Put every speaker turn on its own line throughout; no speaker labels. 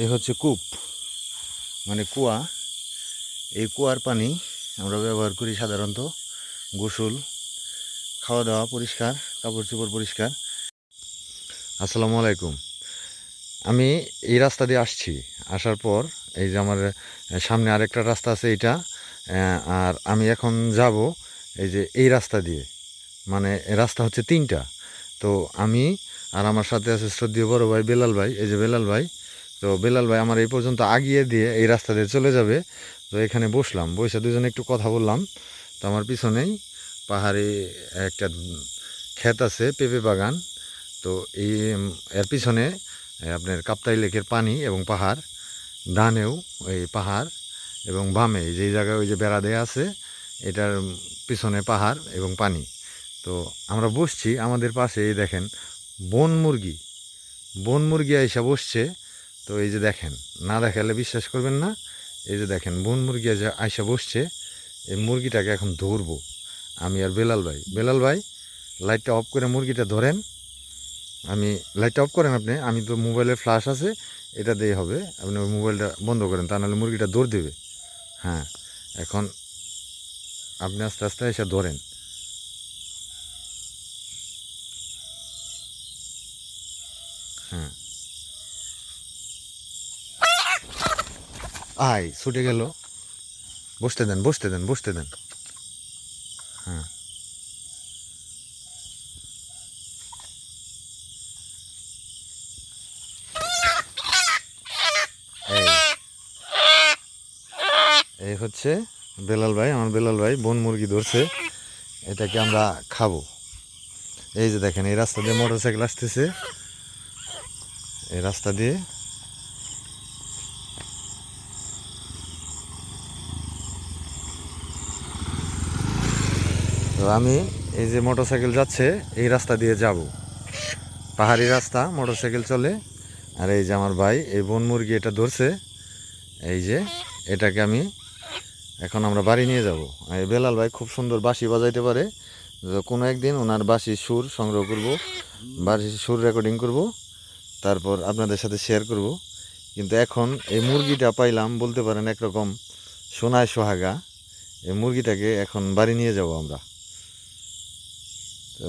এই হচ্ছে কূপ। মানে কুয়া। এই কুয়ার পানি আমরা ব্যবহার করি সাধারণত গোসল খাওয়া দাওয়া পরিষ্কার কাপড় চোপড় পরিষ্কার। আসসালামু আলাইকুম। আমি এই রাস্তা দিয়ে আসছি। আসার পর এই যে আমার সামনে আরেকটা রাস্তা আছে এটা আর আমি এখন যাব এই যে এই রাস্তা দিয়ে। মানে রাস্তা হচ্ছে তিনটা। তো আমি আর আমার সাথে আছে শ্রদ্ধীয় বড় ভাই বেলাল ভাই। এই যে বেলাল ভাই তো বেলাল ভাই আমার এই পর্যন্ত আগিয়ে দিয়ে এই রাস্তা দিয়ে চলে যাবে। তো এখানে বসলাম বসে দুজনে একটু কথা বললাম। তো আমার পিছনেই পাহাড়ে একটা ক্ষেত আছে, পেঁপে বাগান। তো এই এর পিছনে আপনার কাপ্তাই লেকের পানি এবং পাহাড়, ডানেও এই পাহাড় এবং বামে যেই জায়গায় ওই যে বেড়া দেয়া আছে, এটার পিছনে পাহাড় এবং পানি। তো আমরা বসছি, আমাদের পাশে দেখেন বন মুরগি। বন মুরগি আইসা বসছে। তো এই যে দেখেন, না দেখালে বিশ্বাস করবেন না। এই যে দেখেন, বন মুরগি আইসা- আইসা বসছে, এই মুরগিটাকে এখন ধরবো। আমি আর বেলাল ভাই বেলাল ভাই লাইটটা অফ করে মুরগিটা ধরেন। আমি লাইটটা অফ করেন আপনি, আমি তো মোবাইলে ফ্ল্যাশ আছে, এটা দিয়ে হবে। আপনি ওই মোবাইলটা বন্ধ করেন, তা নাহলে মুরগিটা দৌড় দেবে। হ্যাঁ এখন আপনি আস্তে আস্তে এসে ধরেন। হ্যাঁ। আয়, ছুটে গেল। বসতে দেন বসতে দেন বসতে দেন। হ্যাঁ। এই। এই হচ্ছে বেলাল ভাই, আমার বেলাল ভাই, বন মুরগি ধরছে। এটাকে আমরা খাব। এই যে দেখেন, এই রাস্তা দিয়ে মোটর সাইকেল আসতেছে। এই রাস্তা দিয়ে তো আমি এই যে মোটর সাইকেল যাচ্ছে, এই রাস্তা দিয়ে যাব। পাহাড়ি রাস্তা মোটর সাইকেল চলে। আর এই যে আমার ভাই, এই বন মুরগি এটা ধরছে। এই যে এটাকে আমি এখন আমরা বাড়ি নিয়ে যাব। এই বেলাল ভাই খুব সুন্দর বাঁশি বাজাইতে পারে। কোনো একদিন ওনার বাঁশির সুর সংগ্রহ করব, বাঁশির সুর রেকর্ডিং করব, তারপর আপনাদের সাথে শেয়ার করব। কিন্তু এখন এই মুরগিটা পাইলাম, বলতে পারেন একরকম সোনায় সোহাগা। এই মুরগিটাকে এখন বাড়ি নিয়ে যাব আমরা তো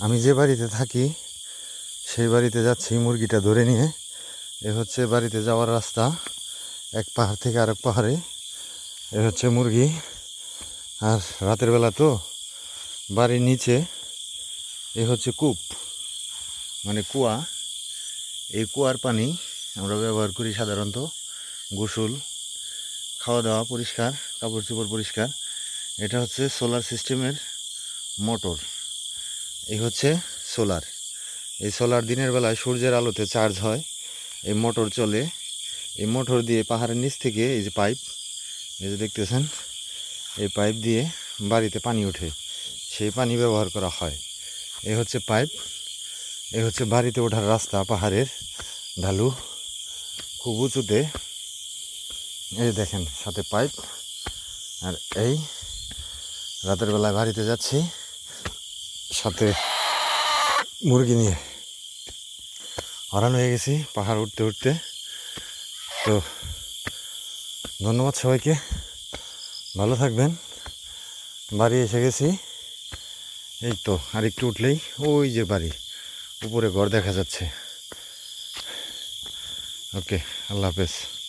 আমি যে বাড়িতে থাকি, সেই বাড়িতে যাচ্ছি মুরগিটা ধরে নিয়ে। এ হচ্ছে বাড়িতে যাওয়ার রাস্তা। এক পাহাড় থেকে আরেক পাহাড়ে। এ হচ্ছে মুরগি। আর রাতের বেলা তো বাড়ির নিচে এ হচ্ছে কূপ মানে কুয়া। এই কুয়ার পানি আমরা ব্যবহার করি সাধারণত গোসল খাওয়া দাওয়া পরিষ্কার কাপড় চোপড় পরিষ্কার। এটা হচ্ছে সোলার সিস্টেমের মোটর এই হচ্ছে সোলার। এই সোলার দিনের বেলায় সূর্যের আলোতে চার্জ হয়, এই মোটর চলে। এই মোটর দিয়ে পাহাড়ের নিচ থেকে এই যে পাইপ, এই যে দেখতেছেন, এই পাইপ দিয়ে বাড়িতে পানি ওঠে। সেই পানি ব্যবহার করা হয়। এই হচ্ছে পাইপ, এই হচ্ছে বাড়িতে ওঠার রাস্তা, পাহাড়ের ঢালু। খুব উঁচুতে, এই দেখেন, সাথে পাইপ। আর এই রাতের বেলায় বাড়িতে যাচ্ছি। সাথে মুরগি নিয়ে হরান হয়ে গেছি পাহাড় উঠতে উঠতে। তো ধন্যবাদ সবাইকে। ভালো থাকবেন। বাড়ি এসে গেছি। এই তো আর একটু উঠলেই ওই যে বাড়ি, উপরে ঘর দেখা যাচ্ছে। ওকে, আল্লাহ হাফেজ।